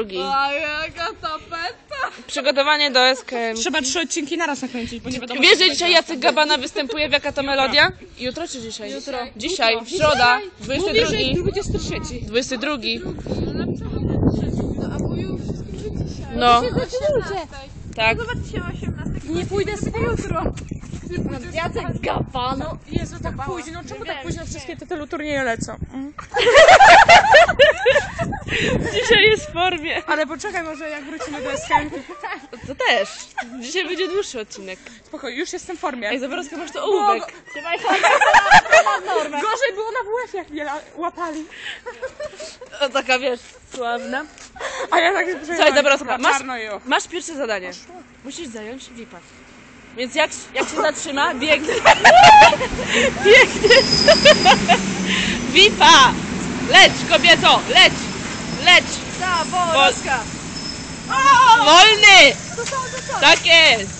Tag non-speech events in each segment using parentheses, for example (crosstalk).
Drugi. A jaka tapeta! Przygotowanie do SKM. Trzeba trzy odcinki naraz nakręcić, bo nie wiadomo. Wiesz, że dzisiaj Jacek Gabana występuje, w jaka to melodia? Jutro czy dzisiaj? Jutro. Dzisiaj, w środa, 22. 23. 22. No a mówił wszystkim, że dzisiaj. No, tak. Nie pójdę z jutro. Jacek Gapano. Jezu, tak późno. Czemu tak późno wszystkie te teleturnieje lecą? (laughs) Dzisiaj jest w formie. Ale poczekaj, może jak wrócimy do SKM. To też. Dzisiaj będzie dłuższy odcinek. Spokoj, już jestem w formie. Ej, Zaborowska, masz to ołówek. Gorzej było na WF, jak mnie la- łapali. O, taka, wiesz, sławna. A ja tak Słuchaj, Zaborowska, masz, czarno i o. masz pierwsze zadanie. Musisz zająć VIPa. Więc jak, jak się zatrzyma, (laughs) biegniesz. biegniesz. VIPa! Leć, kobieto, leć! Leć! Zaborowska. Wolny! Tak jest!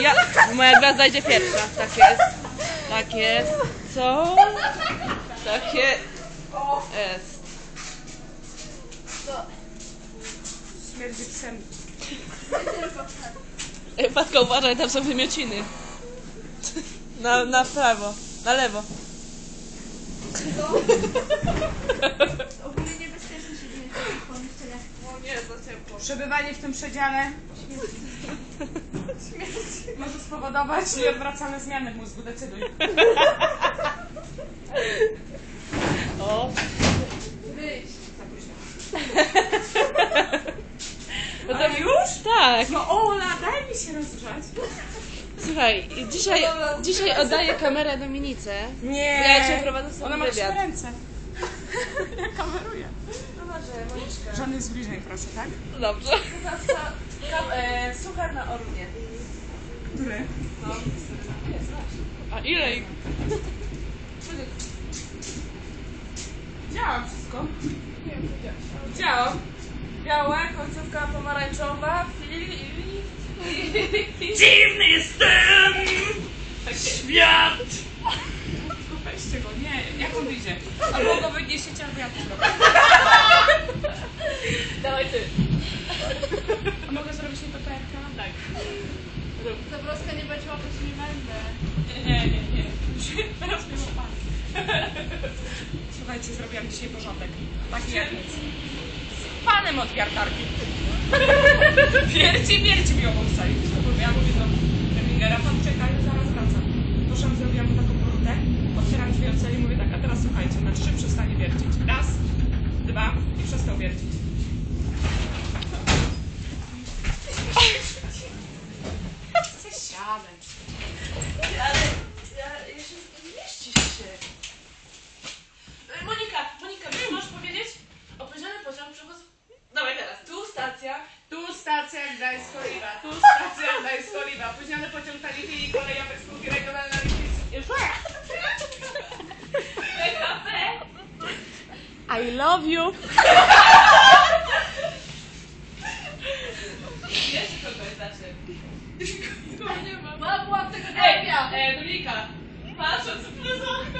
Ja, moja gwiazda idzie pierwsza. Tak jest. Tak jest. Co? Tak jest. Jest. Śmierdzi psem. Ej, Patka, uważaj, tam są wymiociny. Na, na prawo, na lewo. Ogólnie niebezpiecznie się dzieje w takich pomieszczeniach. O nie, za ciepło. Przebywanie w tym przedziale może spowodować nieodwracalne zmiany w mózgu. Decyduj. O. No to już? Tak. No Ola, daj mi się rozgrzać. Słuchaj, dzisiaj, dzisiaj oddaję kamerę Dominice. Nie. Ja cię prowadzę sobie Ona ma trzy wywiad. ręce. (laughs) Ja kameruję. No może, Moniczka. Żadnych zbliżeń, proszę, tak? No dobrze. E, suchar na ornie. Który? No. A ile ich? Widziałam wszystko. Widziałam. Białe, końcówka pomarańczowa, fil i... Dziwny jestem! Świat! Weźcie go, nie, jak on wyjdzie? Albo go wyniesiecie, albo ja to zrobię. Dawaj ty. A mogę zrobić nietoperka? Tak. Zaborowska nie będzie łapać, nie będę. Nie, nie, nie. Teraz mnie łapali. Słuchajcie, zrobiłam dzisiaj porządek. Taki jak nic. Z panem od. (laughs) Wierci, wierci mi obok sali. Ja mówię do Remingera, pan czeka, ja zaraz wracam. Poszłam, zrobiłam mu taką porutę, otwieram drzwi od sali i mówię tak, a teraz słuchajcie, na trzy przestanie wiercić. Raz, dwa i przestał wiercić. Chcę siadać. Ale ja jeszcze nie mieścisz się. E, Monika, Monika, wiesz, możesz powiedzieć? Opóźniony pociąg przychodzi... Dawaj teraz. Tu stacja. Tu stacja Gdańsk-Oliwa, tu stacja Gdańsk-Oliwa. Opóźniony pociąg Tality i kolejowe spółki regionalne Już PKP. I love you. Jeszcze kogoś znaczy. Mama była tego Ej, głupia. e, Dominika. Patrząc przez okno,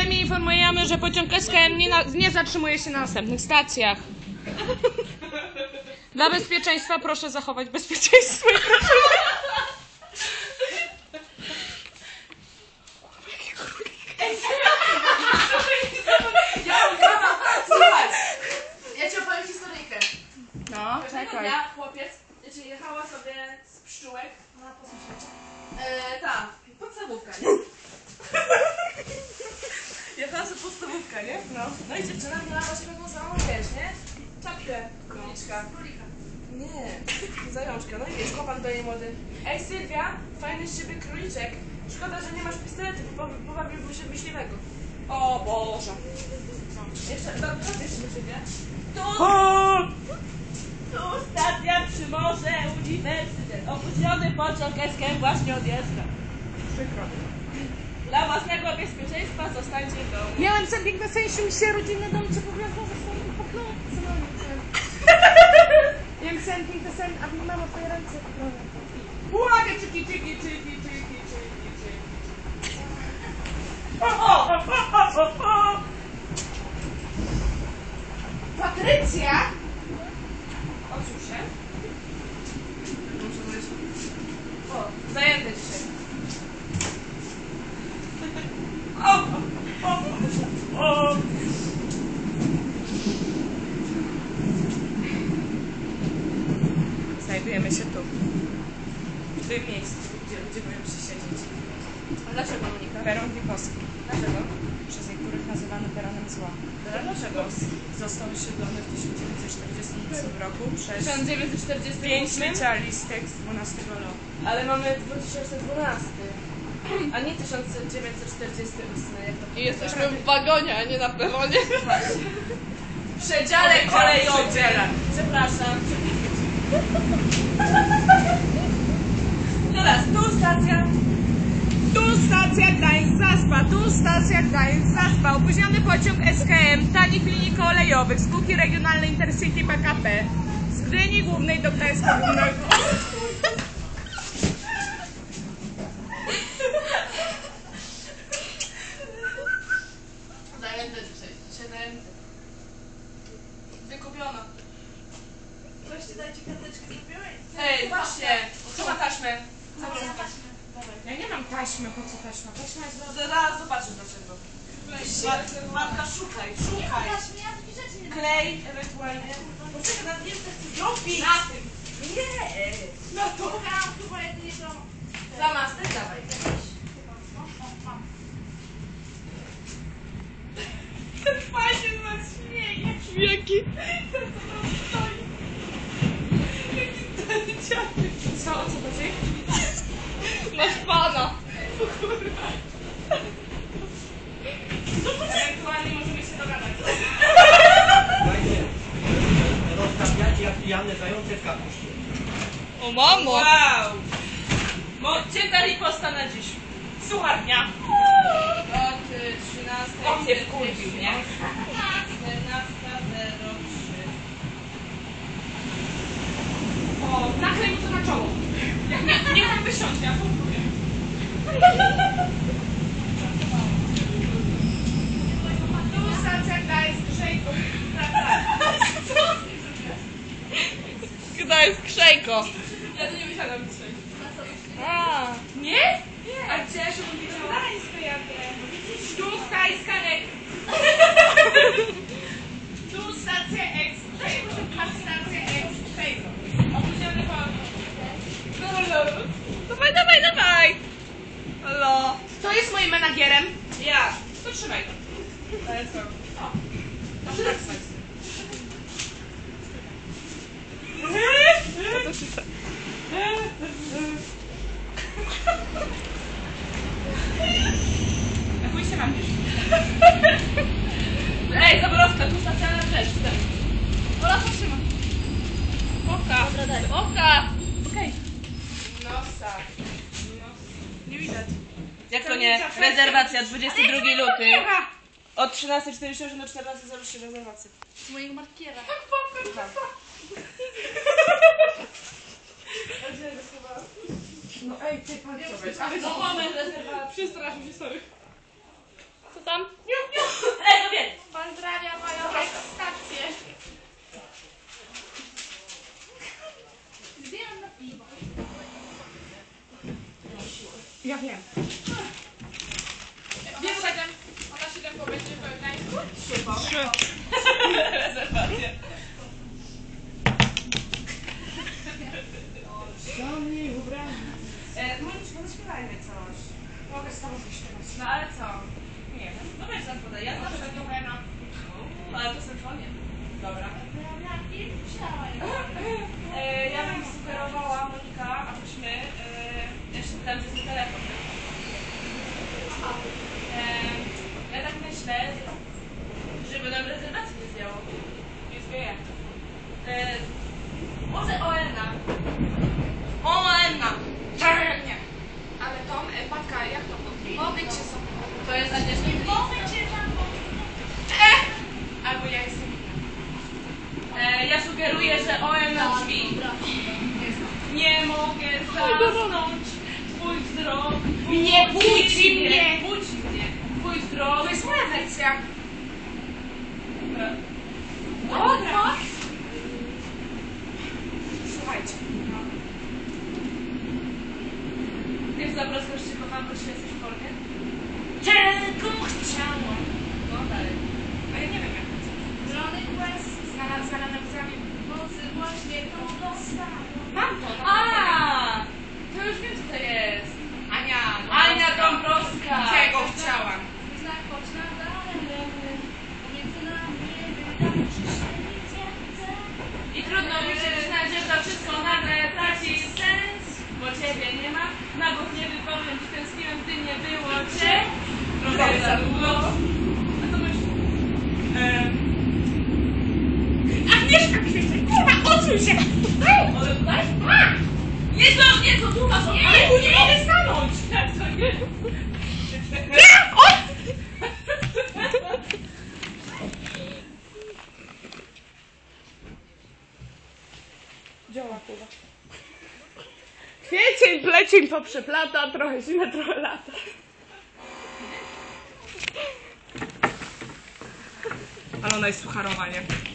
Uprzejmie informujemy, że pociąg SKM nie, na, nie zatrzymuje się na następnych stacjach. Dla bezpieczeństwa proszę zachować bezpieczeństwo No, czekaj. dnia chłopiec, znaczy jechała sobie z pszczółek na posłuchanie. No i dziewczyna miała właśnie taką samą, wiesz, nie? Czapkę króliczka. Królika. Nie, zajączka. No i wiesz, chłopak niej młody. Ej Sylwia, fajny z ciebie króliczek. Szkoda, że nie masz pistoletu, bo pobawiłbym się myśliwego. O Boże. Jeszcze, do, do jeszcze do ciebie. Tu, tu stacja przy morze, uniwersytet. Opóźniony pociąg SK właśnie odjeżdża. Przykro. Dla własnego bezpieczeństwa zostańcie w domu. Miałem sobie piękne sensie, mi się rodzinny dom, że są poklone. Co mam Miałem sen, piękny sen, a mi mama twoje ręce. Uwaga, czyki, czyki, czyki, czyki, czyki, czyki. O, o, o, o, o, o. Patrycja? Odsuń się. O, zajęte dzisiaj. O, o, o, o. Znajdujemy się tu. W tym miejscu, gdzie ludzie boją się siedzieć. A dlaczego Monika? Peron Wipowski. Dlaczego? Przez niektórych nazywany peronem zła. Dlaczego? Został wysiedlony w 1948 roku przez 1948? pięć specjalistek z 12 roku. Ale mamy 2012. A nie 1948, jak to I jesteśmy w wagonie, a nie na peronie. W przedziale kolejowym. Przepraszam. Teraz tu stacja. Tu stacja Gdańsk-Zaspa, tu stacja Gdańsk-Zaspa. Opóźniony pociąg SKM, tanich linii kolejowych, spółki regionalnej Intercity PKP. Z Gdyni Głównej do Gdańska Głównego. Zajęte zajęte. Wykupiona. Weźcie dajcie karteczkę zrobiłeś? Ej, właśnie. Kto ma taśmę? Zabrał na taśmę. Taśmy, po co taśma? Taśma jest. Zaraz zobaczysz dlaczego. Matka, szukaj, szukaj. Klej ewentualnie. Poczekaj, na nie chcę zrobić. Na tym. Nie. No to mam chyba jedynie to. Flamaster dawaj. Fajnie z was śmieje. Jaki? Co, o co chodzi? Masz pana. Ewentualnie możemy się dogadać. Fajnie. Rozstawiacie jak pijane zające w kapuście. O mamo. Wow. Odcięta riposta na dziś. Suchar dnia. Od y, 13. On mnie wkurwił, nie? 14.03. O, naklej mu to na czoło. Niech on wysiądzie, ja pompuję. Tu Grzejko. Gdańsk, Krzejko. Ja to nie wysiadam dzisiaj. A. Nie? A gdzie, żebym wiedziała? Gdańska jadę. Tu Gdańska nek. Tu stacja X. Stacja X, Grzejko. Opóźniony pociąg. Dawaj, dawaj, dawaj. Halo. Kto jest moim menagierem? Ja. To trzymaj to. Ale co? To trzymaj. To się tak. Na chuj się mam dziś. Ej, Zaborowska, tu stacja na rzecz. Ola, potrzyma. Oka. Oka. Okej. Nosa. Nie widać. Jak to nie? Rezerwacja 22 luty. Od 13.48 do 14.03 rezerwacja. Z mojego markiera. (laughs) No ej, ty pan co weź. Ale No moment, rezerwacja. Przestraszył się, sorry. Co tam? Ej, no wiem. Pozdrawiam moją stację. Zbieram na piwo. Ja wiem. Trzy. Ściągnij ubrania. Moniczko, zaśpiewajmy coś. Mogę z tobą zaśpiewać. No ale co? Nie wiem. No weź zapodaj. Ja zawsze to na... Ale to symfonię. Dobra. Ja na film chciałam. Nie mogę zasnąć. Twój wzrok. Nie budzi mnie. Budzi mnie. Twój wzrok. To jest moja wersja. Dobra. Słuchajcie. Pierwsza obrazka, że się kocham, bo się jesteś Działa kurwa. Kwiecień, plecień poprzeplata, trochę zimę, trochę lata. Ale ona jest sucharowa, nie?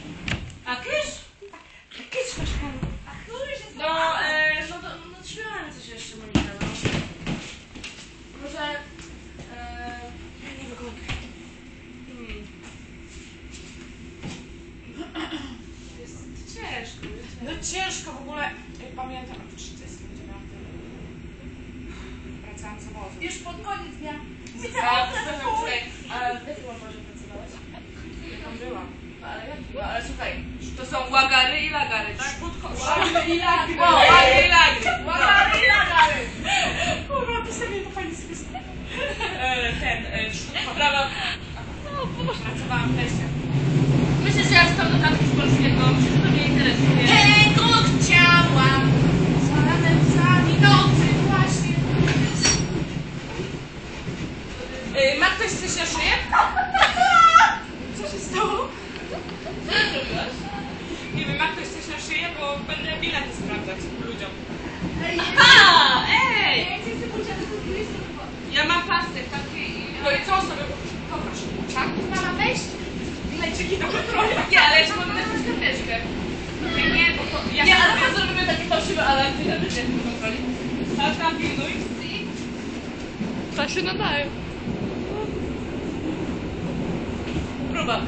ludziom. Aha! Ej! Ja mam pasek taki. No i co sobie poproszę? Tak? Mama, weź leczki do kontroli. Nie, ale ja mam też skarpeczkę. Nie, bo to, ja nie, ale my zrobimy taki fałszywy alarm, ty ja też do kontroli. Tata, pilnuj. To się nadaje. Próba.